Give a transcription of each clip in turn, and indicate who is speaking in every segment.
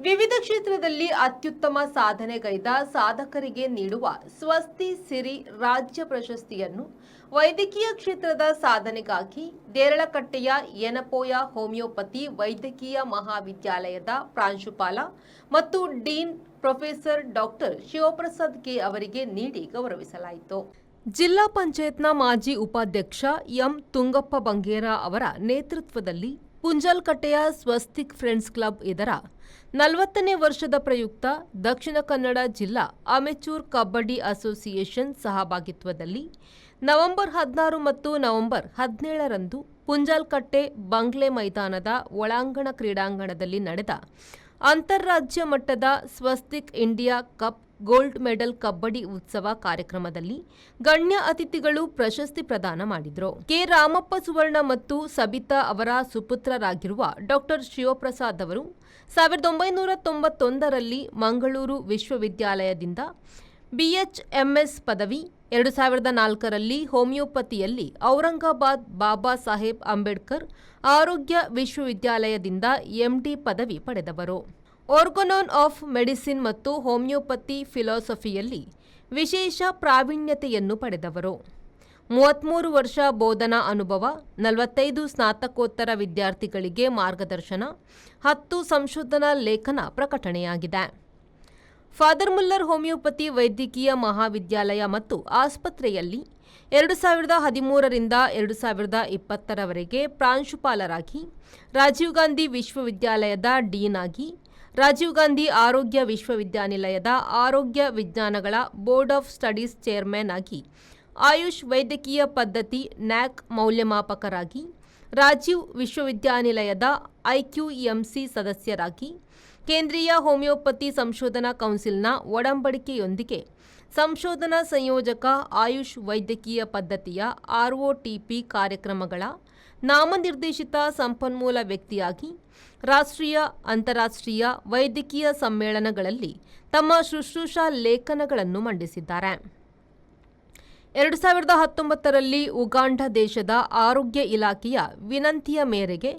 Speaker 1: ವಿವಿಧ ಕ್ಷೇತ್ರದಲ್ಲಿ ಅತ್ಯುತ್ತಮ ಸಾಧನೆಗೈದ ಸಾಧಕರಿಗೆ ನೀಡುವ ಸ್ವಸ್ತಿ ಸಿರಿ ರಾಜ್ಯ ಪ್ರಶಸ್ತಿಯನ್ನು ವೈದ್ಯಕೀಯ ಕ್ಷೇತ್ರದ ಸಾಧನೆಗಾಗಿ ದೇರಳಕಟ್ಟೆಯ ಯನಪೋಯ ಹೋಮಿಯೋಪತಿ ವೈದ್ಯಕೀಯ ಮಹಾವಿದ್ಯಾಲಯದ ಪ್ರಾಂಶುಪಾಲ ಮತ್ತು dean professor doctor Shivaprasad K ಅವರಿಗೆ ನೀಡಿ ಗೌರವಿಸಲಾಯಿತು. ಜಿಲ್ಲಾ ಪಂಚಾಯತ್ನ ಮಾಜಿ ಉಪಾಧ್ಯಕ್ಷ ಎಂ ತುಂಗಪ್ಪ ಬಂಗೇರ ಅವರ ನೇತೃತ್ವದಲ್ಲಿ ಪುಂಜಲ್ಕಟ್ಟೆಯ ಸ್ವಸ್ತಿಕ್ ಫ್ರೆಂಡ್ಸ್ ಕ್ಲಬ್ ಇದರ ನಲವತ್ತನೇ ವರ್ಷದ ಪ್ರಯುಕ್ತ ದಕ್ಷಿಣ ಕನ್ನಡ ಜಿಲ್ಲಾ ಅಮೆಚೂರ್ ಕಬಡ್ಡಿ ಅಸೋಸಿಯೇಷನ್ ಸಹಭಾಗಿತ್ವದಲ್ಲಿ ನವೆಂಬರ್ ಹದಿನಾರು ಮತ್ತು ನವೆಂಬರ್ ಹದಿನೇಳರಂದು ಪುಂಜಾಲ್ಕಟ್ಟೆ ಬಂಗ್ಲೆ ಮೈದಾನದ ಒಳಾಂಗಣ ಕ್ರೀಡಾಂಗಣದಲ್ಲಿ ನಡೆದ ಅಂತಾರಾಜ್ಯ ಮಟ್ಟದ Swastik India cup gold medal kabaddi ಉತ್ಸವ ಕಾರ್ಯಕ್ರಮದಲ್ಲಿ ಗಣ್ಯ ಅತಿಥಿಗಳು ಪ್ರಶಸ್ತಿ ಪ್ರದಾನ ಮಾಡಿದರು. ಕೆ. ರಾಮಪ್ಪ ಸುವರ್ಣ ಮತ್ತು ಸಬಿತಾ ಅವರ ಸುಪುತ್ರರಾಗಿರುವ ಡಾಕ್ಟರ್ ಶಿವಪ್ರಸಾದ್ ಅವರು ಸಾವಿರದ ಒಂಬೈನೂರ ತೊಂಬತ್ತೊಂದರಲ್ಲಿ ಮಂಗಳೂರು ವಿಶ್ವವಿದ್ಯಾಲಯದಿಂದ ಬಿಎಚ್ಎಂಎಸ್ ಪದವಿ ಎರಡು ಸಾವಿರದ ನಾಲ್ಕರಲ್ಲಿ ಹೋಮಿಯೋಪತಿಯಲ್ಲಿ ಔರಂಗಾಬಾದ್ ಬಾಬಾ ಸಾಹೇಬ್ ಅಂಬೇಡ್ಕರ್ ಆರೋಗ್ಯ ವಿಶ್ವವಿದ್ಯಾಲಯದಿಂದ ಎಂಡಿ ಪದವಿ ಪಡೆದವರು. ಆರ್ಗೊನಾನ್ ಆಫ್ ಮೆಡಿಸಿನ್ ಮತ್ತು ಹೋಮಿಯೋಪತಿ ಫಿಲಾಸಫಿಯಲ್ಲಿ ವಿಶೇಷ ಪ್ರಾವೀಣ್ಯತೆಯನ್ನು ಪಡೆದವರು. ಮೂವತ್ಮೂರು ವರ್ಷ ಬೋಧನಾ ಅನುಭವ, ನಲವತ್ತೈದು ಸ್ನಾತಕೋತ್ತರ ವಿದ್ಯಾರ್ಥಿಗಳಿಗೆ ಮಾರ್ಗದರ್ಶನ, ಹತ್ತು ಸಂಶೋಧನಾ ಲೇಖನ ಪ್ರಕಟಣೆಯಾಗಿದೆ. ಫಾದರ್ ಮುಲ್ಲರ್ ಹೋಮಿಯೋಪತಿ ವೈದ್ಯಕೀಯ ಮಹಾವಿದ್ಯಾಲಯ ಮತ್ತು ಆಸ್ಪತ್ರೆಯಲ್ಲಿ ಎರಡು ಸಾವಿರದ ಹದಿಮೂರರಿಂದ ಎರಡು ಸಾವಿರದ ಇಪ್ಪತ್ತರವರೆಗೆ ಪ್ರಾಂಶುಪಾಲರಾಗಿ, ರಾಜೀವ್ ಗಾಂಧಿ ವಿಶ್ವವಿದ್ಯಾಲಯದ ಡೀನ್ ಆಗಿ ರಾಜೀವ್ ಗಾಂಧಿ ಆರೋಗ್ಯ ವಿಶ್ವವಿದ್ಯಾನಿಲಯದ ಆರೋಗ್ಯ ವಿಜ್ಞಾನಗಳ ಬೋರ್ಡ್ ಆಫ್ ಸ್ಟಡೀಸ್ ಚೇರ್ಮನ್ ಆಗಿ, ಆಯುಷ್ ವೈದ್ಯಕೀಯ ಪದ್ಧತಿ ನ್ಯಾಕ್ ಮೌಲ್ಯಮಾಪಕರಾಗಿ, ರಾಜೀವ್ ವಿಶ್ವವಿದ್ಯಾನಿಲಯದ ಐಕ್ಯೂಎಂಸಿ ಸದಸ್ಯರಾಗಿ ಕೇಂದ್ರೀಯ ಹೋಮಿಯೋಪತಿ ಸಂಶೋಧನಾ ಕೌನ್ಸಿಲ್ನ ಒಡಂಬಡಿಕೆಯೊಂದಿಗೆ ಸಂಶೋಧನಾ ಸಂಯೋಜಕ ಆಯುಷ್ ವೈದ್ಯಕೀಯ ಪದ್ಧತಿಯ ಆರ್ಒಟಿಪಿ ಕಾರ್ಯಕ್ರಮಗಳ ನಾಮನಿರ್ದೇಶಿತ ಸಂಪನ್ಮೂಲ ವ್ಯಕ್ತಿಯಾಗಿ ರಾಷ್ಟ್ರೀಯ, ಅಂತಾರಾಷ್ಟ್ರೀಯ ವೈದ್ಯಕೀಯ ಸಮ್ಮೇಳನಗಳಲ್ಲಿ ತಮ್ಮ ಶುಶ್ರೂಷಾ ಲೇಖನಗಳನ್ನು ಮಂಡಿಸಿದ್ದಾರೆ. ಎರಡು ಸಾವಿರದ ಹತ್ತೊಂಬತ್ತರಲ್ಲಿ ಉಗಾಂಡ ದೇಶದ ಆರೋಗ್ಯ ಇಲಾಖೆಯ ವಿನಂತಿಯ ಮೇರೆಗೆ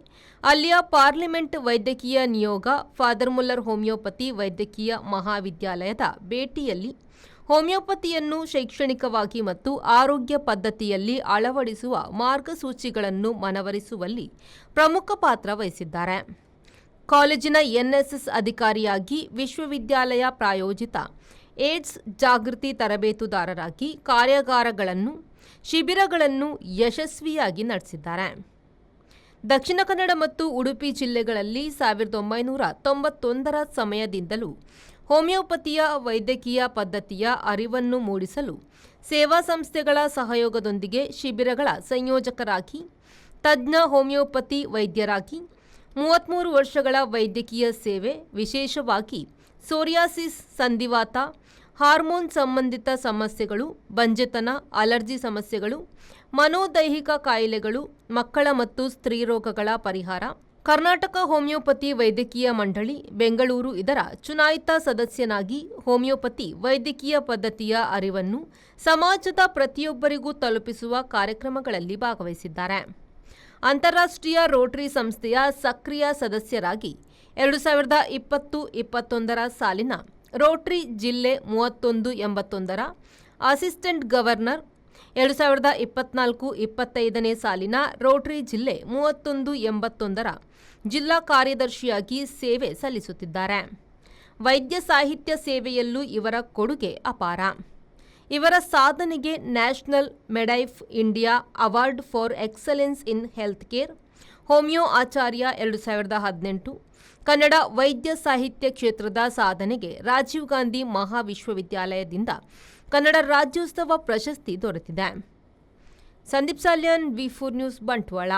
Speaker 1: ಅಲ್ಲಿಯ ಪಾರ್ಲಿಮೆಂಟ್ ವೈದ್ಯಕೀಯ ನಿಯೋಗ, ಫಾದರ್ ಮುಲ್ಲರ್ ಹೋಮಿಯೋಪತಿ ವೈದ್ಯಕೀಯ ಮಹಾವಿದ್ಯಾಲಯದ ಭೇಟಿಯಲ್ಲಿ ಹೋಮಿಯೋಪತಿಯನ್ನು ಶೈಕ್ಷಣಿಕವಾಗಿ ಮತ್ತು ಆರೋಗ್ಯ ಪದ್ಧತಿಯಲ್ಲಿ ಅಳವಡಿಸುವ ಮಾರ್ಗಸೂಚಿಗಳನ್ನು ಮನವರಿಸುವಲ್ಲಿ ಪ್ರಮುಖ ಪಾತ್ರ ವಹಿಸಿದ್ದಾರೆ. ಕಾಲೇಜಿನ ಎನ್ಎಸ್ಎಸ್ ಅಧಿಕಾರಿಯಾಗಿ ವಿಶ್ವವಿದ್ಯಾಲಯ ಪ್ರಾಯೋಜಿತ ಏಡ್ಸ್ ಜಾಗೃತಿ ತರಬೇತುದಾರರಾಗಿ ಕಾರ್ಯಾಗಾರಗಳನ್ನು, ಶಿಬಿರಗಳನ್ನು ಯಶಸ್ವಿಯಾಗಿ ನಡೆಸಿದ್ದಾರೆ. ದಕ್ಷಿಣ ಕನ್ನಡ ಮತ್ತು ಉಡುಪಿ ಜಿಲ್ಲೆಗಳಲ್ಲಿ ಸಾವಿರದ ಒಂಬೈನೂರ ತೊಂಬತ್ತೊಂದರ ಸಮಯದಿಂದಲೂ ಹೋಮಿಯೋಪತಿಯ ವೈದ್ಯಕೀಯ ಪದ್ಧತಿಯ ಅರಿವನ್ನು ಮೂಡಿಸಲು ಸೇವಾ ಸಂಸ್ಥೆಗಳ ಸಹಯೋಗದೊಂದಿಗೆ ಶಿಬಿರಗಳ ಸಂಯೋಜಕರಾಗಿ, ತಜ್ಞ ಹೋಮಿಯೋಪತಿ ವೈದ್ಯರಾಗಿ ಮೂವತ್ತ್ಮೂರು ವರ್ಷಗಳ ವೈದ್ಯಕೀಯ ಸೇವೆ ವಿಶೇಷವಾಗಿ ಸೋರಿಯಾಸಿಸ್ ಸಂಧಿವಾತ, ಹಾರ್ಮೋನ್ ಸಂಬಂಧಿತ ಸಮಸ್ಯೆಗಳು, ಬಂಜೆತನ, ಅಲರ್ಜಿ ಸಮಸ್ಯೆಗಳು, ಮನೋದೈಹಿಕ ಕಾಯಿಲೆಗಳು, ಮಕ್ಕಳ ಮತ್ತು ಸ್ತ್ರೀರೋಗಗಳ ಪರಿಹಾರ. ಕರ್ನಾಟಕ ಹೋಮಿಯೋಪತಿ ವೈದ್ಯಕೀಯ ಮಂಡಳಿ, ಬೆಂಗಳೂರು ಇದರ ಚುನಾಯಿತ ಸದಸ್ಯನಾಗಿ ಹೋಮಿಯೋಪತಿ ವೈದ್ಯಕೀಯ ಪದ್ಧತಿಯ ಅರಿವನ್ನು ಸಮಾಜದ ಪ್ರತಿಯೊಬ್ಬರಿಗೂ ತಲುಪಿಸುವ ಕಾರ್ಯಕ್ರಮಗಳಲ್ಲಿ ಭಾಗವಹಿಸಿದ್ದಾರೆ. ಅಂತಾರಾಷ್ಟ್ರೀಯ ರೋಟರಿ ಸಂಸ್ಥೆಯ ಸಕ್ರಿಯ ಸದಸ್ಯರಾಗಿ ಎರಡು ಸಾವಿರದ ಇಪ್ಪತ್ತು ಇಪ್ಪತ್ತೊಂದರ ಸಾಲಿನ ರೋಟ್ರಿ ಜಿಲ್ಲೆ ಮೂವತ್ತೊಂದು ಎಂಬತ್ತೊಂದರ ಅಸಿಸ್ಟೆಂಟ್ ಗವರ್ನರ್ ಎರಡು ಸಾವಿರದ ಇಪ್ಪತ್ನಾಲ್ಕು ಇಪ್ಪತ್ತೈದನೇ ಸಾಲಿನ ರೋಟ್ರಿ ಜಿಲ್ಲೆ ಮೂವತ್ತೊಂದು ಎಂಬತ್ತೊಂದರ ಜಿಲ್ಲಾ ಕಾರ್ಯದರ್ಶಿಯಾಗಿ ಸೇವೆ ಸಲ್ಲಿಸುತ್ತಿದ್ದಾರೆ. ವೈದ್ಯ ಸಾಹಿತ್ಯ ಸೇವೆಯಲ್ಲೂ ಇವರ ಕೊಡುಗೆ ಅಪಾರ. ಇವರ ಸಾಧನೆಗೆ national ಮೆಡೈಫ್ India award for excellence in health care homeo Acharya ಎರಡು ಸಾವಿರದ ಹದಿನೆಂಟು. ಕನ್ನಡ ವೈದ್ಯ ಸಾಹಿತ್ಯ ಕ್ಷೇತ್ರದ ಸಾಧನೆಗೆ ರಾಜೀವ್ ಗಾಂಧಿ ಮಹಾವಿಶ್ವವಿದ್ಯಾಲಯದಿಂದ ಕನ್ನಡ ರಾಜ್ಯೋತ್ಸವ ಪ್ರಶಸ್ತಿ ದೊರೆತಿದೆ. Sandeep Salian, V four news, Bantwal.